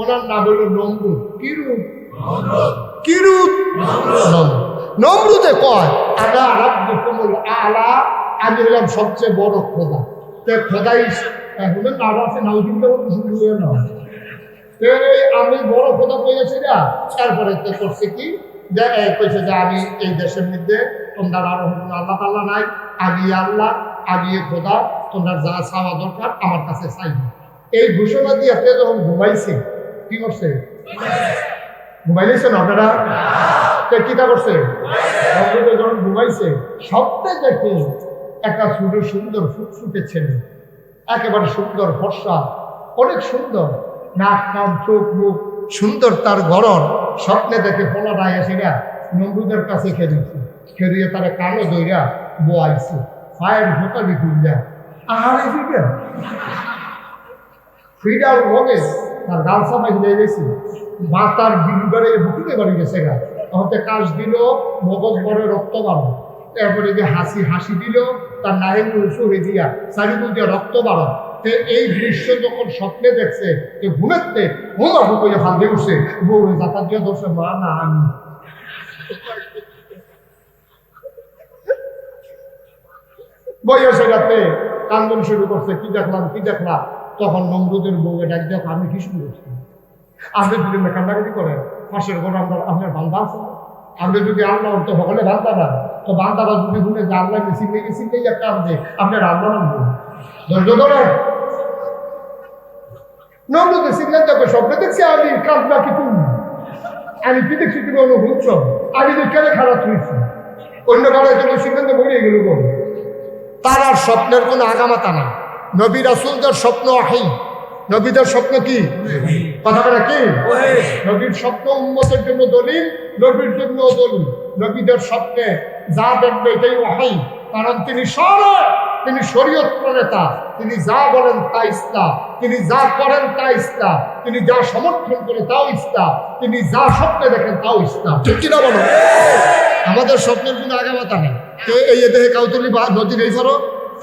ওনার নাম হলো নমরুদ। কিরূপ কিরূপ নমরুদে। কয় আলা রাব্বুকুমুল আলা আমি হলাম সবচেয়ে বড় খোদা। তে খোদাই এখন নাম আছে নাউজুবিল্লাহ বলতে শুরু হয়ে না তো এই আমি বড় খোদা পেয়েছি না। তারপরে তো করছে কি? যে কইছে যে আমি এই দেশের মধ্যে তোমরা আরও আল্লাহ তাল্লাহ নাই। আগে আল্লাহ আগে খোদা তোমরা যা চাওয়া দরকার আমার কাছে চাই এই ঘোষণা দিয়ে আপনি যখন ঘুমাইছে কি করছে? ঘুমাইলেছেন আপনারা? তো কিটা করছে যখন ঘুমাইছে সবটাই দেখে একটা ছোট সুন্দর ফুটফুটে ছেলে, একেবারে সুন্দর ফর্সা, অনেক সুন্দর, নাক, কান, চোখ, মুখ, সুন্দর তার গরম স্বপ্নে দেখে ফলাটা এসে গা নমরুদের কাছে খেলিয়েছে। খেলিয়ে তারা কালো দইরা বোয়াইছে। পায়ের ভোটা বিকুল যায় আহারে ফিরার লগে তার গাল সামাই হয়ে গেছে মাতার বিলবারে বুকুতে বাড়ি গেছে গা। হতে কাশ দিল, মগজ বড়, রক্ত বাড়ো তারপরে যে হাসি হাসি দিল, তার নাহের সরে দিয়া চারিদিক দিয়ে রক্ত বাড়ো এই দৃশ্য যখন স্বপ্নে দেখছে যে ঘুমেতে হোমা হুকইয়া ফাঁদে উঠছে। বউ যাতার দিয়ে দোষে মা, না, আমি। বয়সে রাতে কান্দন শুরু করছে, কি দেখলাম কি দেখলাম? তখন নমরুদের বউকে ডাক দেখ আমি কি করছি। আপনি যদি না কান্দাকাটি করেন, পাশের ঘর আমরা আপনার বান্ধা আছে। আপনি যদি আল্লাহ তো সকলে বান্ধা না তো বান্ধারা যদি শুনে যে আল্লাহ মেশিন লেগে চিনলেই একটা আছে আপনার আল্লাহ ধৈর্য ধরেন নমরুদে সিগন্যাল দেখো স্বপ্নে দেখছি আমি কান্দা কি তুমি আমি কি দেখছি, তুমি অনুভূত আমি তো কেন খারাপ হয়েছি। অন্য কারও জন্য সিদ্ধান্ত বেরিয়ে গেল তার আর স্বপ্নের কোনো আগামাতা নাই। নবী রাসুলদের স্বপ্ন আহি নবীদের স্বপ্ন কি? কথা বলে কি? নবীর স্বপ্ন উন্মতের জন্য দলিল, নবীর জন্য দলিল নবীদের স্বপ্নে যা দেখবে এটাই ওহাই। কারণ তিনি সব তিনি শরীয়ত প্রণেতা। তিনি যা বলেন তা ইসলাম। তিনি যা করেন তা ইসলাম। তিনি যা সমর্থন করে তাও ইসলাম। তিনি যা স্বপ্নে দেখেন তাও ইসলাম। ঠিক কিনা বলো? আমাদের স্বপ্নের কোনো আগামাতা নেই। এই দেহে কাউতলি বা নদীর এই ধরো।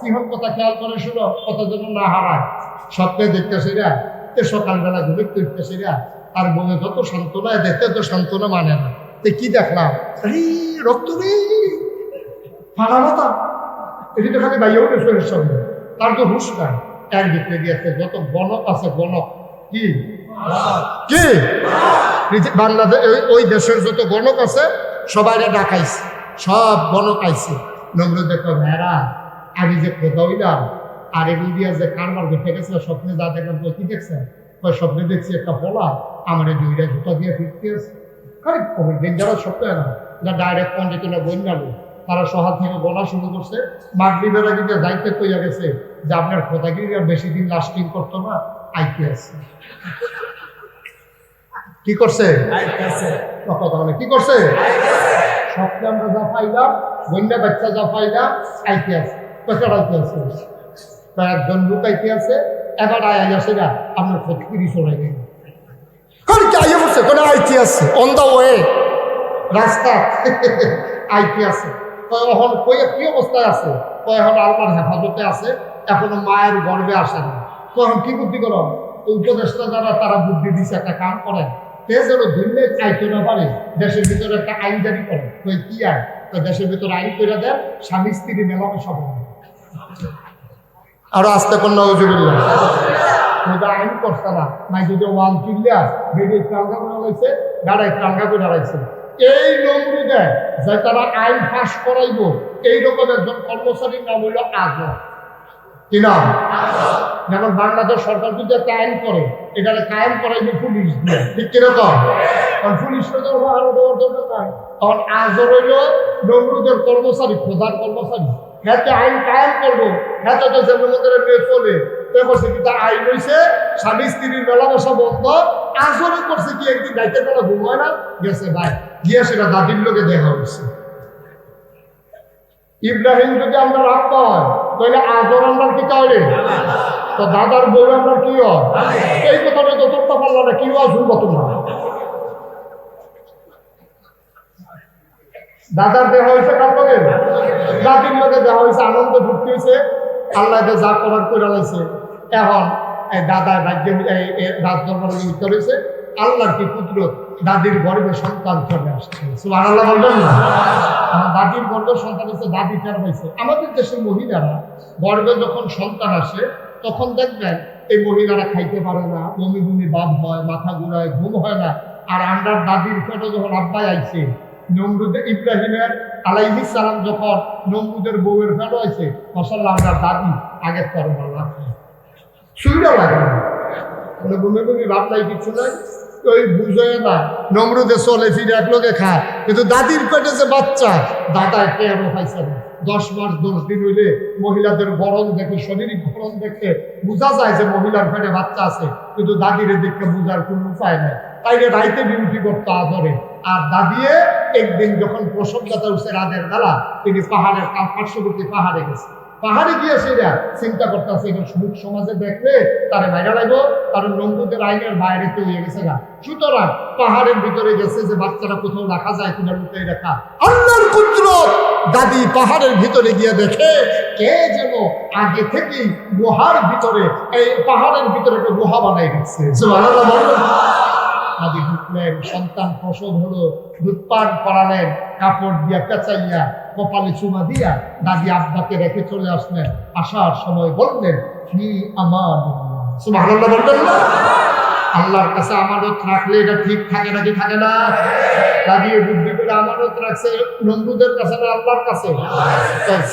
সিংহন কথা খেয়াল করে শুনো কথা যেন না হারায়। স্বপ্নে দেখতে সেরা তে সকালবেলা ঘুরে সেরা আর বলে যত সান্ত্বনা দেখতে তো সান্ত্বনা মানে না। তে কি দেখলাম? রক্ত রে। এটি তো খালি শরীর সঙ্গে। তার তো হুশ নাই। এর ভিতরে দিয়েছে যত গণক আছে গণক কি? কি? বাংলাদেশ, ওই- ওই দেশের যত গণক আছে সবাই ডাকাইছে। সব গণক আইছে। নম্র দেখো ভেড়া আমি যে খোদা হইলাম আর এগুলো দিয়ে যে কারবার ঘটে গেছে স্বপ্নে যা দেখলাম তো কি দেখছেন? ওই স্বপ্নে দেখছি একটা ফলা আমার এই দুইটা জুতা দিয়ে ফিরতে আছে আরে কবে ডেঞ্জারাস স্বপ্ন না। এটা ডাইরেক্ট পঞ্চায়েত বন্যালু তারা সহাল থেকে বলা শুরু করছে মাগরিবের আগে যে যাইতে কইয়া গেছে যে আপনার খোদাগিরি আর বেশি দিন লাস্টিং করতো না আইতে আছে কি করছে? কথা বলে কি করছে? স্বপ্নে আমরা যা পাইলাম বন্যা বাচ্চা যা পাইলাম আইতে আছে। একজন এবার আয় আসে না আপনার ক্ষতি চলে গেল কারণ কি আইয়া বসে কোনো আইতে আছে? অন দা ওয়ে রাস্তা আইতে আছে। এখন কই কি অবস্থায় আছে? এখন হেফাজতে আছে এখনও মায়ের গর্বে আসে না। তো এখন কি বুদ্ধি করো? উপদেষ্টা যারা তারা বুদ্ধি দিছে একটা কাম করেন। তে যেন চাইতে না পারে দেশের ভিতরে একটা আইন জারি করে। তো কি আইন? তো দেশের ভিতরে আইন করে দেন স্বামী স্ত্রী মেলামেশা হবে আরও আস্তে কোন নজরুল্লাহ বাংলাদেশ সরকার যদি একটা আইন করে এখানে কায়েম করাইবে পুলিশ দিয়ে। ঠিক কীরকম কারণ তখন নমরুদের কর্মচারী, প্রধান কর্মচারী। হ্যাঁ আইন করব। হ্যাঁ তো জন্মদের নিয়ে চলে তো করছে কি আইন হয়েছে স্বামী স্ত্রীর মেলামেশা বন্ধ। আসরে করছে কি, একদিন না? গেছে ভাই। গিয়ে সেটা দাদির লোকে দেখা হয়েছে ইব্রাহিম যদি আমরা রাখতে হয়, তাহলে আজর আমরা কি তাহলে তো দাদার বউ আমরা কি হয়? এই কথাটা তো তোরটা পারল না, কি হয় শুনব তোমরা? দাদার দেহ হয়েছে লগে? দাদির লগে দেহ হয়েছে, আনন্দ ফুর্তি হয়েছে। আল্লাহ যা করার করে লাইছে এখন এই দাদার রাজ্যে রাজদরবারে উত্তর হয়েছে। আল্লাহর কি কুদরত? দাদির গর্ভে সন্তান চলে আসছে। সুবহানাল্লাহ বলবেন না? দাদির গর্ভে সন্তান হয়েছে, দাদি টের হয়েছে? আমাদের দেশের মহিলারা গর্ভে যখন সন্তান আসে, তখন দেখবেন এই মহিলারা খাইতে পারে না বমি বমি ভাব হয়, মাথা ঘুরায়, ঘুম হয় না। আর আমরা দাদির ফটো যখন আব্বাই আইছে নমরুদ ইব্রাহিমের আলাইহিস সালাম যখন নমরুদের বউয়ের ফেলো আছে মশাল্লাহ আমরা দাদি আগের তরে ভালো সুবিধা লাগে মানে বমি বমি, ভাব নাই, কিছু নাই। ওই বুঝে না, নমরুদে চলে ফিরে এক লোকে খায়। কিন্তু দাদির পেটে যে বাচ্চা, দাদা টেরও পাইছে না। দশ মাস, দশ দিন হইলে মহিলাদের গরম দেখে, শারীরিক গরম দেখে বোঝা যায় যে মহিলার পেটে বাচ্চা আছে। কিন্তু দাদির দিককে বোঝার কোনো উপায় নাই। তাইলে রাইতে ডিউটি করতে আদরে। আর দাদিয়ে একদিন যখন প্রসবদাতা উঠছে রাতের বেলা, তিনি পাহাড়ের পার্শ্ববর্তী পাহাড়ে গেছে। পাহাড়ে গিয়ে সেটা চিন্তা করতেছে, এবার সুখ সমাজে দেখলে তারে বাইরে লাগবো কারণ নমরুদের আইনের বাইরে তো হয়ে গেছে না সুতরাং পাহাড়ের ভিতরে গেছে যে বাচ্চারা কোথাও রাখা যায় কিনা লুকিয়ে রাখা। আল্লাহর কুদরত! দাদি পাহাড়ের ভিতরে গিয়ে দেখে কে যেন আগে থেকেই গুহার ভিতরে, এই পাহাড়ের ভিতরে একটা গুহা বানাই রেখেছে দাদি ঢুকলেন সন্তান প্রসব হলো, দুধ পান করালেন, কাপড় দিয়া পেঁচাইয়া, কপালে চুমা দিয়া দাদি আব্বাকে রেখে চলে আসলেন। আসার সময় বললেন কি আমার আল্লাহর কাছে আমানত রাখলে এটা ঠিক থাকে নাকি থাকে না? দাদি বুদ্ধি করে আমানত রাখছে নন্দুদের কাছে না, আল্লাহর কাছে?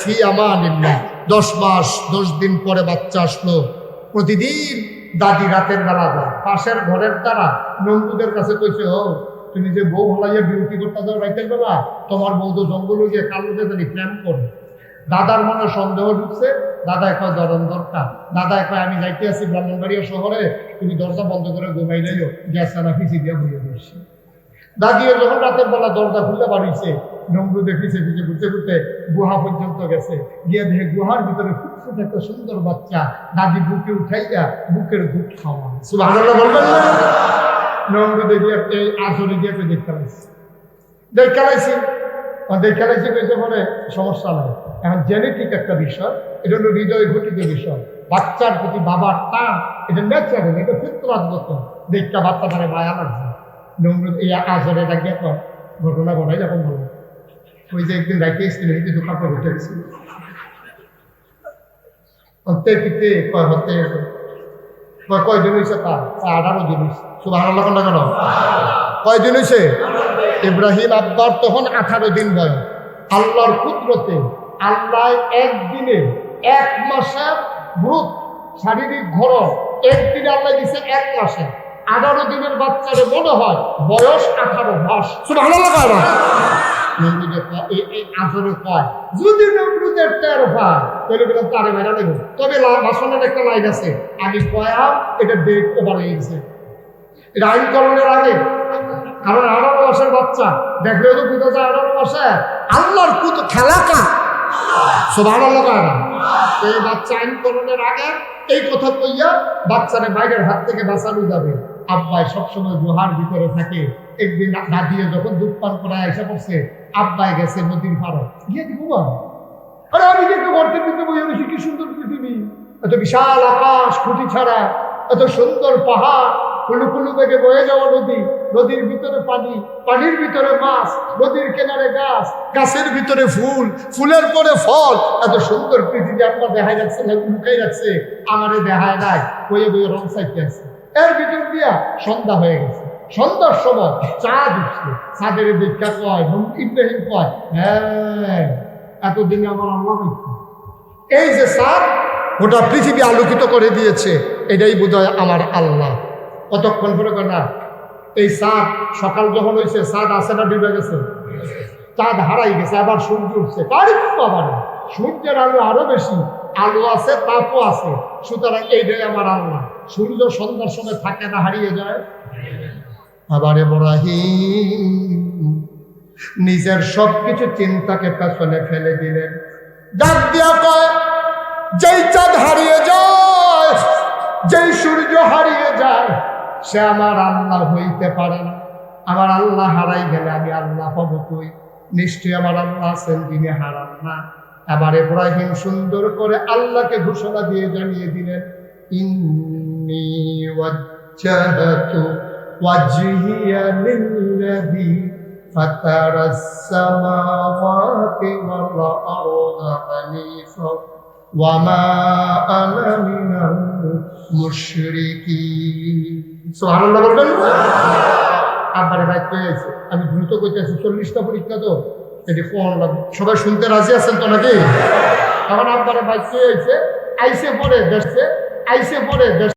ফি আমানিল্লাহ। দশ মাস, দশ দিন পরে বাচ্চা আসলো। প্রতিদিন দাদি রাতের বেলা যায়। পাশের ঘরের তারা নন্দুদের কাছে কইছে, ও, তুমি যে বউ হলাইয়া বিউটি করতে যাও রাইতের বেলা, তোমার বউ তো জঙ্গলে গিয়ে কালোতে দেখি প্ল্যান করে। দাদার মনে সন্দেহ ঢুকছে। দাদা কয় ধরন দরকার। দাদা কয়, আমি যাইতে আছি ব্রাহ্মণবাড়িয়া শহরে, তুমি দরজা বন্ধ করে ঘুমাই যাইও গ্যাস আনা ফিসি দিয়া বইয়ে দিচ্ছি দাদিও যখন রাতের বেলা দরজা খুলে বাড়িছে নমরুদে ফিসে ফিসে ঘুরতে ঘুরতে গুহা পর্যন্ত গেছে। গিয়ে দেখে গুহার ভিতরে ফুটফুট একটা সুন্দর বাচ্চা দাদি বুকে উঠাইয়া বুকের দুধ খাওয়া। বলবেন না? গিয়ে এই আসরে গিয়ে একটু দেখতে পাইছি। দেখতে পাইছি? দেখতে পাইছি কইছে পরে সমস্যা নাই। এখন জেনেটিক একটা বিষয় এটা হলো হৃদয় ঘটিত বিষয়। বাচ্চার প্রতি বাবার টান এটা ন্যাচারাল এটা ফিতরাতগত দেখটা বাচ্চা ধরে মায়া লাগছে। নমরুদ, এই ডাকিয়া কর ঘটনা ঘটাই যখন বলো ওই যে একদিন রাখি এসেছিলেন কিন্তু কাপড় উঠে গেছিল। অন্তে পিতে কয় হতে কয় কয় দিন হয়েছে তার? আঠারো হয়েছে লক্ষ কেন হয়েছে ইব্রাহিম আব্বার তখন আঠারো দিন বয়স। আল্লাহর কুদরতে আল্লাহ একদিনে এক মাসের গ্রুপ শারীরিক ঘরণ একদিনে আল্লাহ দিছে এক মাসে। আঠারো দিনের বাচ্চারে মনে হয় বয়স আঠারো মাস। ভালো লাগা এই- আসরে কয় যদি নমরুদের টের পায় তাহলে বললাম তারে মেরা দেবো। তবে ভাষণের একটা লাইন আছে আমি কয়াম এটা ডেট ওভার হয়ে গেছে। এটা আইনকরণের আগে। কারণ আঠারো মাসের বাচ্চা দেখলে তো বুঝা যায় আঠারো মাসে আল্লাহর কুত খেলা কা সব আল্লাহ কায় না? এই বাচ্চা আইনকরণের আগে এই কথা কইয়া বাচ্চারে বাইরের হাত থেকে বাঁচানো যাবে। আব্বাই সবসময় গুহার ভিতরে থাকে। একদিন দাদিয়ে যখন দুধ পান করে এসে পড়ছে, আব্বাই গেছে নদীর পাড়ে। গিয়ে কি আরে, আমি যে একটু গর্তের ভিতরে বই রয়েছি কি সুন্দর পৃথিবী। এত বিশাল আকাশ, খুঁটি ছাড়া, এত সুন্দর পাহাড়, কুলু কুলু বেগে বয়ে যাওয়া নদী, নদীর ভিতরে পানি, পানির ভিতরে মাছ, নদীর কিনারে গাছ, গাছের ভিতরে ফুল, ফুলের পরে ফল। এত সুন্দর পৃথিবী আপনার দেখা যাচ্ছে না লুকাই রাখছে। আমারে দেখায় নাই বইয়ে বইয়ে রং সাইতে আছে। এর ভিতর দিয়া সন্ধ্যা হয়ে গেছে। সন্ধ্যার সময় চাঁদ উঠছে চাঁদের দীক্ষা কয়? ইব্রাহিম কয় হ্যাঁ এতদিনে আমার আল্লাহ এই যে চাঁদ গোটা পৃথিবী আলোকিত করে দিয়েছে, এটাই বোধহয় আমার আল্লাহ। কতক্ষণ কয় না, এই চাঁদ সকাল যখন হয়েছে চাঁদ আসে না ডুবে গেছে? চাঁদ হারাই গেছে, আবার সূর্য উঠছে। তার একটু আবার সূর্যের আলো আরও বেশি। আলো আছে তাপও আছে। সুতরাং এইটাই আমার আল্লাহ। সূর্য সন্ধ্যার সময় থাকে না, হারিয়ে যায়। আবার ইব্রাহিম নিজের সবকিছু চিন্তাকে পেছনে ফেলে দিলেন। ডাক দিয়া কয়, যেই চাঁদ হারিয়ে যায়, যেই সূর্য হারিয়ে যায়, সে আমার আল্লাহ হইতে পারে না। আমার আল্লাহ হারাই গেলে আমি আল্লাহ হব তুই নিশ্চয়ই আমার আল্লাহ আছেন তিনি হারান না। আবার এব্রাহিম সুন্দর করে আল্লাহকে ঘোষণা দিয়ে জানিয়ে দিলেন, ইন্নি ওয়াজ্জাহতু ওয়াজহিয়া লিল্লাযী ফাতারা সামাওয়াতি ওয়াল আরদা হানিফা ওয়া মা আনা মিনাল মুশরিকিন। সুবহানাল্লাহ বলবেন? আমি দ্রুত কইতাছি 40টা পরীক্ষা তো। সবাই শুনতে রাজি আছেন তো নাকি? তখন আপনারা বাইসে আইসে পরে দেখছে, আইসে পরে দেশ